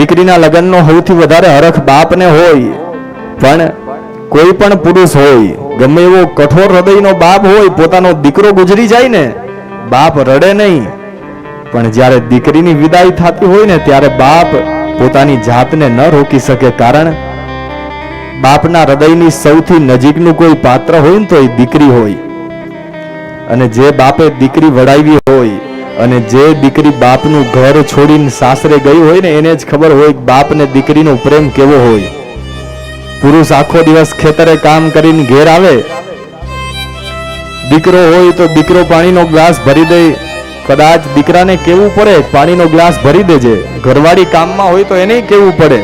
દીકરીના લગ્નનો સૌથી વધારે હરખ બાપને હોય, પણ કોઈ પણ પુરુષ હોય, ગમે એવો કઠોર હૃદયનો બાપ હોય, પોતાનો દીકરો ગુજરી જાય ને, બાપ રડે નહીં. પણ જ્યારે દીકરીની વિદાય થતી હોય ને, ત્યારે બાપ પોતાની જાતને ન રોકી શકે કારણ બાપના હૃદયની સૌથી નજીકનું કોઈ પાત્ર હોય ને, તો એ દીકરી હોય. અને જે બાપે દીકરી વડાવી હોય અને જે દીકરી બાપનું ઘર છોડીને સાસરે ગઈ હોય ને, એને જ ખબર હોય કે બાપને દીકરીનો પ્રેમ કેવો હોય. પુરુષ આખો દિવસ ખેતરે કામ કરીને ઘેર આવે. દીકરો હોય તો દીકરો પાણીનો ગ્લાસ ભરી દે. કદાચ દીકરાને કેવું પડે, પાણીનો ગ્લાસ ભરી દેજે. ઘરવાળી કામમાં હોય તો એને કેવું પડે.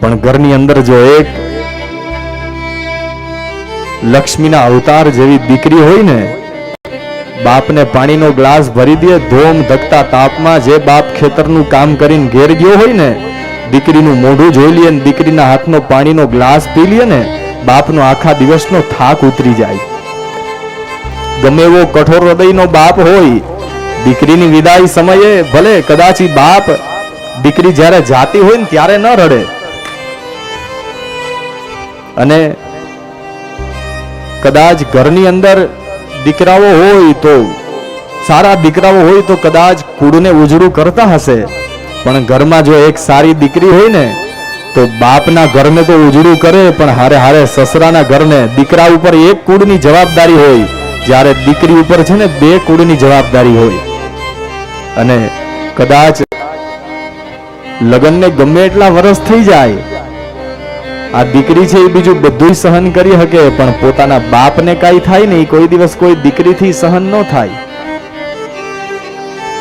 પણ ઘરની અંદર જો એક લક્ષ્મીના અવતાર જેવી દીકરી હોય ને બાપને પાણીનો ગ્લાસ ભરી દે, ધોમ ધકતા તાપમાં જે બાપ ખેતરનું કામ કરીને ઘેર ગયો હોય ને, દીકરીનું મોઢું જોઈ લે ને, દીકરીના હાથનો પાણીનો ગ્લાસ પી લે ને, બાપનો આખા દિવસનો થાક ઉતરી જાય. ગમે એવો કઠોર હૃદયનો બાપ હોય, દીકરીની વિદાય સમયે ભલે કદાચ બાપ દીકરી જ્યારે જાતી હોય ને ત્યારે ન રડે. અને કદાચ ઘરની અંદર દીકરાઓ હોય તો, સારા દીકરાઓ હોય તો કદાચ કુળને ઉજળું કરતા હશે. પણ ઘરમાં જો એક સારી દીકરી હોય ને, તો બાપના ઘરને તો ઉજળું કરે, પણ હારે હારે સસરાના ઘરને દીકરા ઉપર એક કુળની જવાબદારી હોય. જ્યારે દીકરી ઉપર છે ને બે કુળની જવાબદારી હોય. અને કદાચ લગ્નને ગમે એટલા વર્ષ થઈ જાય આ દીકરી છે એ બીજું બધું સહન કરી શકે, પણ પોતાના બાપને કાંઈ થાય નહીં. કોઈ દિવસ કોઈ દીકરીથી સહન ન થાય.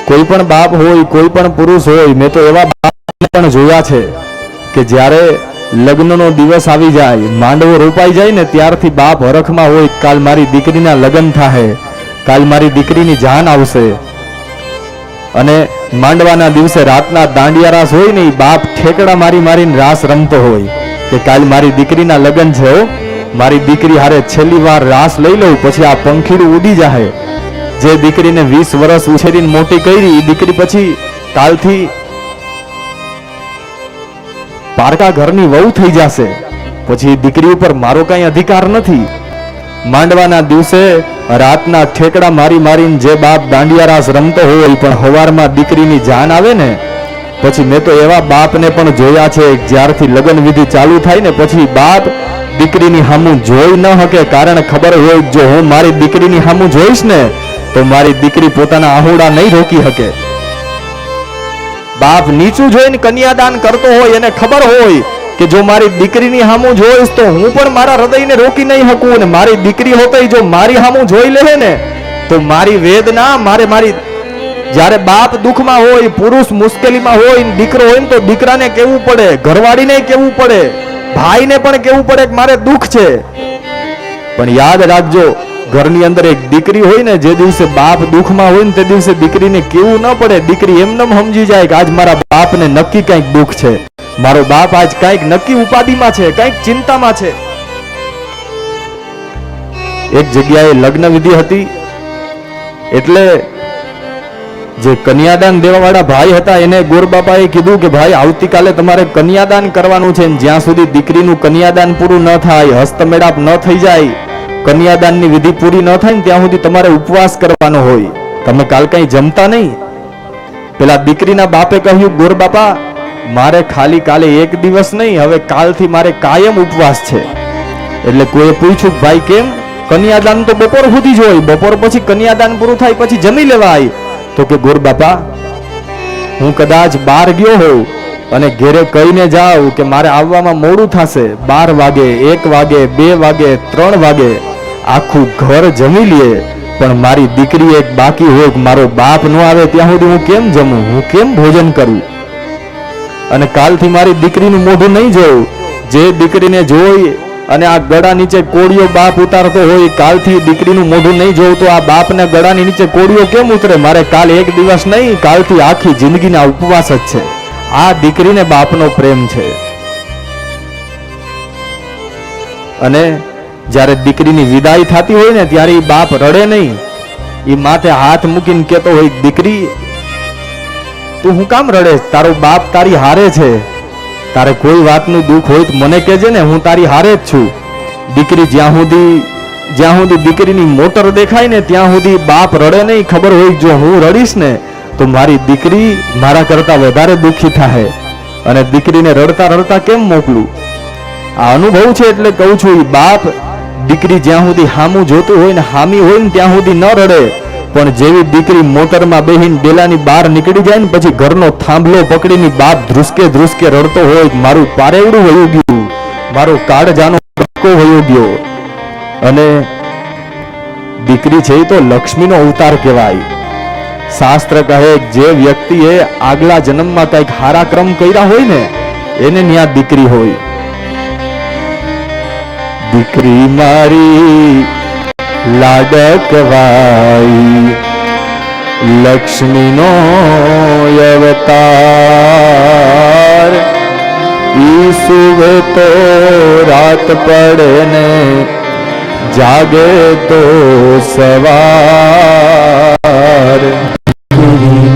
કોઈ પણ બાપ હોય, કોઈ પણ પુરુષ હોય, મેં તો એવા બાપ પણ જોયા છે કે જ્યારે લગ્નનો દિવસ આવી જાય, માંડવો રોપાઈ જાય ને, ત્યારથી બાપ હરખમાં હોય, કાલ મારી દીકરીના લગ્ન થાય કાલ મારી દીકરીની જાન આવશે. અને માંડવાના દિવસે રાતના દાંડિયા રાસ હોય ને બાપ ઠેકડા મારી મારીને રાસ રમતો હોય. કે કાલ મારી દીકરીના લગ્ન છે મારી દીકરી હારે છેલ્લી વાર રાસ લઈ લઉં, પછી આ પંખીડું ઉડી જાહે. જે દીકરીને વીસ વર્ષ ઉછેરીને મોટી કરી એ દીકરી પછી કાલથી પારકા ઘરની વહુ થઈ જશે. પછી દીકરી ઉપર મારો કઈ અધિકાર નથી. માંડવાના દિવસે રાતના ઠેકડા મારી મારીને જે બાપ દાંડિયા રાસ રમતો હોય, પણ હવારમાં દીકરીની જાન આવે ને પછી મેં તો એવા બાપને પણ જોયા છે, જ્યારથી લગ્ન વિધિ ચાલુ થાય ને પછી બાપ દીકરીની હામું જોઈ ન શકે, કારણ ખબર હોય, જો હું મારી દીકરીની હામું જોઈશ ને, તો મારી દીકરી પોતાના આહુડા નહીં રોકી શકે. બાપ નીચું જોઈને કન્યાદાન કરતો હોય, એને ખબર હોય કે જો મારી દીકરીની હામું જોઈશ, તો હું પણ મારા હૃદયને રોકી નહીં શકું અને મારી દીકરી હોતે જો મારી હામું જોઈ લે ને, તો મારી વેદના મારે મારી જ્યારે બાપ દુઃખમાં હોય, પુરુષ મુશ્કેલીમાં હોય દીકરો હોય તો દીકરાને કેવું પડે? ઘરવાળીને કેવું પડે? ભાઈને પણ કેવું પડે કે મારે દુઃખ છે? પણ યાદ રાખજો, ઘરની અંદર એક દીકરી હોય ને, જે દિવસે બાપ દુઃખમાં હોય ને તે દિવસે દીકરીને કેવું ન પડે. દીકરી એમનેમ સમજી જાય કે આજ મારા બાપને નક્કી કંઈક દુઃખ છે. મારો બાપ આજ કંઈક નક્કી ઉપાધિમાં છે, કંઈક ચિંતામાં છે. એક જગ્યાએ લગ્ન વિધિ હતી. એટલે જે કન્યાદાન દેવાવાળા ભાઈ હતા, એને ગોરબાપાએ કીધું કે ભાઈ, આવતીકાલે તમારે કન્યાદાન કરવાનું છે જ્યાં સુધી દીકરીનું કન્યાદાન પૂરું ન થાય, હસ્તમેળાપ ન થઈ જાય, કન્યાદાનની વિધિ પૂરી ન થાય ને ત્યાં સુધી તમારે ઉપવાસ કરવાનો હોય. તમે કાલ કઈ જમતા નહીં? પેલા દીકરીના બાપે કહ્યું, ગોરબાપા, મારે ખાલી કાલે એક દિવસ નહીં, હવે કાલથી મારે કાયમ ઉપવાસ છે. એટલે કોઈએ પૂછ્યું, ભાઈ, કેમ? કન્યાદાન તો બપોર સુધી જ હોય, બપોર પછી કન્યાદાન પૂરું થાય, પછી જમી લેવાય. તો કે, ગોર બાપા, હું કદાચ બહાર ગયો હોઉં અને ઘેરે કહીને જાઉં કે મારે આવવામાં મોડું થશે. બાર વાગે, એક વાગે, બે વાગે, ત્રણ વાગે આખું ઘર જમી લે. પણ મારી દીકરી એક બાકી હોય, મારો બાપ ન આવે ત્યાં સુધી હું કેમ જમું? હું કેમ ભોજન કરું? અને કાલથી મારી દીકરીનું મોઢું નહીં જોઉં. જે દીકરીને જોઈ અને આ ગળા નીચે કોળીઓ બાપ ઉતારતો હોય, કાલથી દીકરીનું મોઢું નહીં જોઉં તો આ બાપને ગળાની નીચે કોળીઓ કેમ ઉતરે? મારે કાલ એક દિવસ નહીં, કાલથી આખી જિંદગીના ઉપવાસ જ છે. આ દીકરીને બાપનો પ્રેમ છે. અને જ્યારે દીકરીની વિદાય થતી હોય ને, ત્યારે એ બાપ રડે નહીં. એ માથે હાથ મૂકીને કહેતો હોય, દીકરી, તું હું કામ રડે? તારો બાપ તારી હારે છે. તારે કોઈ વાતનું દુઃખ હોય તો મને કહેજે ને, હું તારી હારે જ છું. દીકરી જ્યાં સુધી જ્યાં સુધી દીકરીની મોટર દેખાય ને, ત્યાં સુધી બાપ રડે નહીં, ખબર હોય જો હું રડીશ ને, તો મારી દીકરી મારા કરતા વધારે દુઃખી થાય અને દીકરીને રડતા રડતા કેમ મોકલું? આ અનુભવ છે એટલે કહું છું બાપ દીકરી જ્યાં સુધી હામું જોતું હોય ને, હામી હોય ને, ત્યાં સુધી ન રડે. પણ જેવી દીકરી મોટરમાં બેહીને ડેલાની બહાર નીકળી જાય ને પછી ઘરનો થાંભલો પકડીને બાપ ધ્રુસકે ધ્રુસકે રડતો હોય મારું પારેવડું વયું ગયું, મારો કાળજાનો ડબકો વયો ગયો. અને દીકરી છે તો લક્ષ્મીનો અવતાર કહેવાય. શાસ્ત્ર કહે જે વ્યક્તિએ આગલા જન્મમાં કંઈક હારાક્રમ કર્યા હોય ને, એને ત્યાં દીકરી હોય. દીકરી મારી લાડકવાઈ. લક્ષ્મીનો અવતાર. ઈ સુવે તો રાત પડે ને જાગે તો સવાર.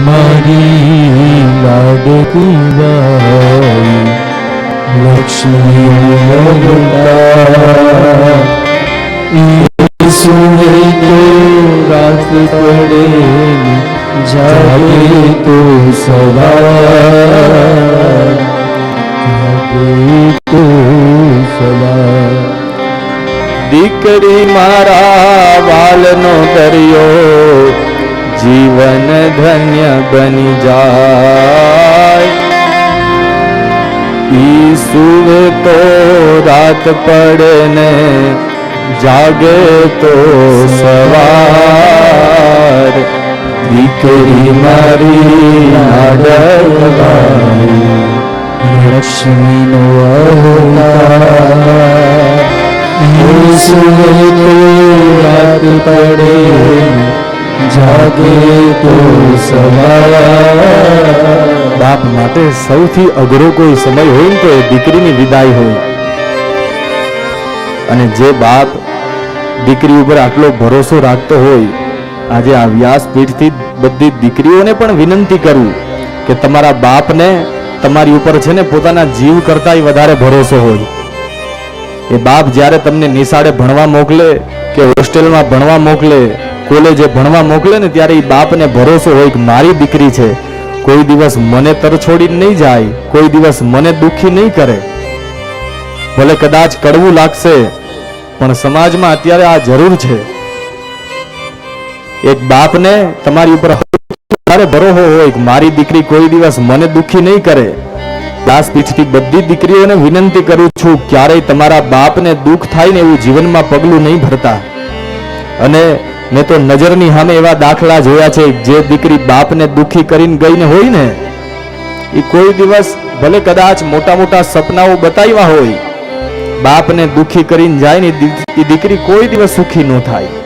મારી લાડકી બાઈ લક્ષ્મી સુને તો રાત પડે જાગે તો સવાર જાગે તો સવાર દીકરી મારા વાલનો દરિયો જીવન ધન્ય બની જાય ઈ સુવે તો રાત પડે ને જાગે તો સવાર. દીકરી મારી લાડકવાઈ લક્ષ્મીનો પડે, જાગે તો સવાર. બાપ માટે સૌથી અઘરો કોઈ સમય હોય ને તો એ દીકરીની વિદાય હોય. અને જે બાપ દીકરી ઉપર આટલો ભરોસો રાખતો હોય, આજે આ વ્યાસપીઠથી બધી દીકરીઓને પણ વિનંતી કરું કે તમારા બાપને તમારી ઉપર છે ને પોતાના જીવ કરતાંય વધારે ભરોસો હોય. એ બાપ જ્યારે તમને નિશાળે ભણવા મોકલે કે હોસ્ટેલમાં ભણવા મોકલે, કોલેજે ભણવા મોકલે ને ત્યારે એ બાપને ભરોસો હોય કે મારી દીકરી છે, કોઈ દિવસ મને તરછોડી નહીં જાય, કોઈ દિવસ મને દુઃખી નહીં કરે. ભલે કદાચ કડવું લાગશે, પણ સમાજમાં અત્યારે આ જરૂર છે. એક બાપને તમારી ઉપર વધારે ભરોહો હોય કે મારી દીકરી કોઈ દિવસ મને દુખી નહીં કરે, દાસપીઠથી બધી દીકરીઓને વિનંતી કરું છું, ક્યારેય તમારા બાપને દુઃખ થાય ને એવું જીવનમાં પગલું નહીં ભરતા. અને મેં તો નજરની સામે એવા દાખલા જોયા છે, જે દીકરી બાપને દુખી કરીને ગઈને હોય ને, એ કોઈ દિવસ ભલે કદાચ મોટા મોટા સપનાઓ બતાવ્યા હોય બાપને દુખી કરીને જાય ને એ દીકરી કોઈ દિવસ સુખી ન થાય.